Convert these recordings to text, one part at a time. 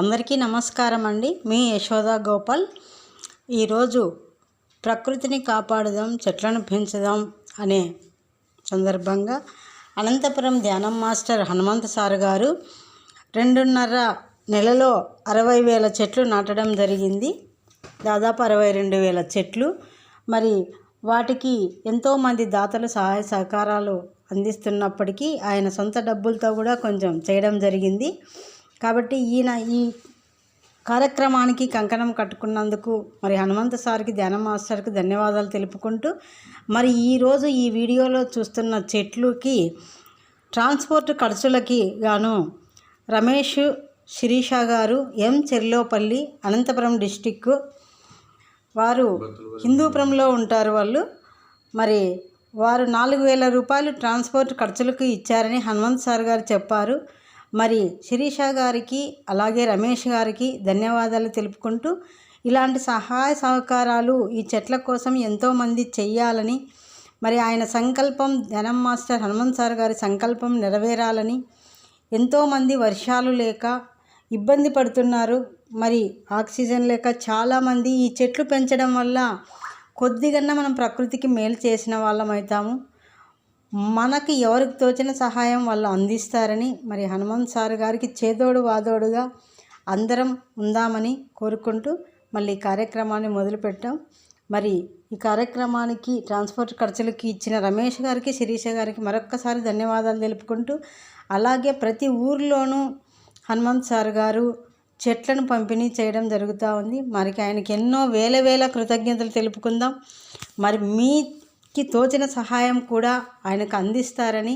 అందరికీ నమస్కారం అండి. మీ యశోద గోపాల్. ఈరోజు ప్రకృతిని కాపాడుదాం చెట్లను పెంచుదాం అనే సందర్భంగా అనంతపురం ధ్యానం మాస్టర్ హనుమంత్ సార్ గారు రెండున్నర నెలలో అరవై వేల చెట్లు నాటడం జరిగింది. దాదాపు అరవై రెండు వేల చెట్లు. మరి వాటికి ఎంతోమంది దాతలు సహాయ సహకారాలు అందిస్తున్నప్పటికీ ఆయన సొంత డబ్బులతో కూడా కొంచెం చేయడం జరిగింది. కాబట్టి ఈయన ఈ కార్యక్రమానికి కంకణం కట్టుకున్నందుకు మరి హనుమంత సార్కి ధ్యాన మాస్టర్కి ధన్యవాదాలు తెలుపుకుంటూ మరి ఈరోజు ఈ వీడియోలో చూస్తున్న చెట్లుకి ట్రాన్స్పోర్ట్ ఖర్చులకి గాను రమేష్ శిరీష గారు ఎం చెర్లోపల్లి అనంతపురం డిస్టిక్ వారు హిందూపురంలో ఉంటారు వాళ్ళు. మరి వారు నాలుగు వేల రూపాయలు ట్రాన్స్పోర్ట్ ఖర్చులకు ఇచ్చారని హనుమంత్ సార్ గారు చెప్పారు. మరి శిరీష గారికి అలాగే రమేష్ గారికి ధన్యవాదాలు తెలుపుకుంటూ ఇలాంటి సహాయ సహకారాలు ఈ చెట్ల కోసం ఎంతోమంది చెయ్యాలని మరి ఆయన సంకల్పం ధనం మాస్టర్ హనుమంత్ సార్ గారి సంకల్పం నెరవేరాలని ఎంతోమంది వర్షాలు లేక ఇబ్బంది పడుతున్నారు. మరి ఆక్సిజన్ లేక చాలామంది ఈ చెట్లు పెంచడం వల్ల కొద్దిగా మనం ప్రకృతికి మేలు చేసిన వాళ్ళం అవుతాము. మనకి ఎవరికి తోచిన సహాయం వాళ్ళు అందిస్తారని మరి హనుమంత్ సార్ గారికి చేదోడు వాదోడుగా అందరం ఉందామని కోరుకుంటూ మళ్ళీ కార్యక్రమాన్ని మొదలుపెట్టాం. మరి ఈ కార్యక్రమానికి ట్రాన్స్పోర్ట్ ఖర్చులకి ఇచ్చిన రమేష్ గారికి శిరీష గారికి మరొక్కసారి ధన్యవాదాలు తెలుపుకుంటూ అలాగే ప్రతి ఊర్లోనూ హనుమంత్ సార్ గారు చెట్లను పంపిణీ చేయడం జరుగుతూ ఉంది. మరి ఆయనకి ఎన్నో వేల వేల కృతజ్ఞతలు తెలుపుకుందాం. మరి మీ కి తోచిన సహాయం కూడా ఆయనకు అందిస్తారని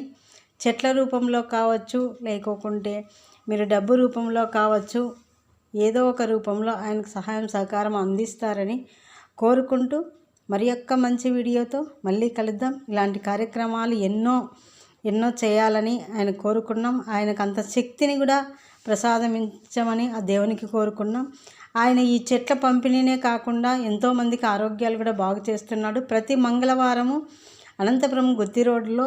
చెట్ల రూపంలో కావచ్చు లేకోకుంటే మీరు డబ్బు రూపంలో కావచ్చు ఏదో ఒక రూపంలో ఆయనకు సహాయం సహకారం అందిస్తారని కోరుకుంటూ మరి యొక్క మంచి వీడియోతో మళ్ళీ కలుద్దాం. ఇలాంటి కార్యక్రమాలు ఎన్నో ఎన్నో చేయాలని ఆయన కోరుకున్నాం. ఆయనకు అంత శక్తిని కూడా ప్రసాదమించమని ఆ దేవునికి కోరుకున్నాం. ఆయన ఈ చెట్ల పంపిణీనే కాకుండా ఎంతోమందికి ఆరోగ్యాలు కూడా బాగు చేస్తున్నాడు. ప్రతి మంగళవారము అనంతపురం గుత్తి రోడ్లో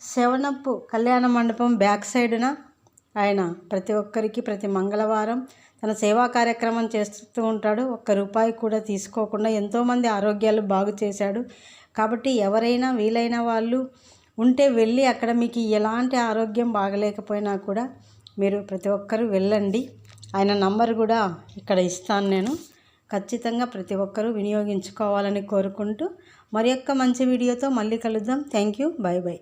శవనప్పు కళ్యాణ మండపం బ్యాక్ సైడున ఆయన ప్రతి ఒక్కరికి ప్రతి మంగళవారం తన సేవా కార్యక్రమం చేస్తూ ఉంటాడు. ఒక్క రూపాయి కూడా తీసుకోకుండా ఎంతోమంది ఆరోగ్యాలు బాగు చేశాడు. కాబట్టి ఎవరైనా వీలైన వాళ్ళు ఉంటే వెళ్ళి అక్కడ మీకు ఎలాంటి ఆరోగ్యం బాగలేకపోయినా కూడా మీరు ప్రతి ఒక్కరూ వెళ్ళండి. ఆయన నంబర్ కూడా ఇక్కడ ఇస్తాను నేను. ఖచ్చితంగా ప్రతి ఒక్కరూ వినియోగించుకోవాలని కోరుకుంటూ మరి యొక్క మంచి వీడియోతో మళ్ళీ కలుద్దాం. Thank you. Bye bye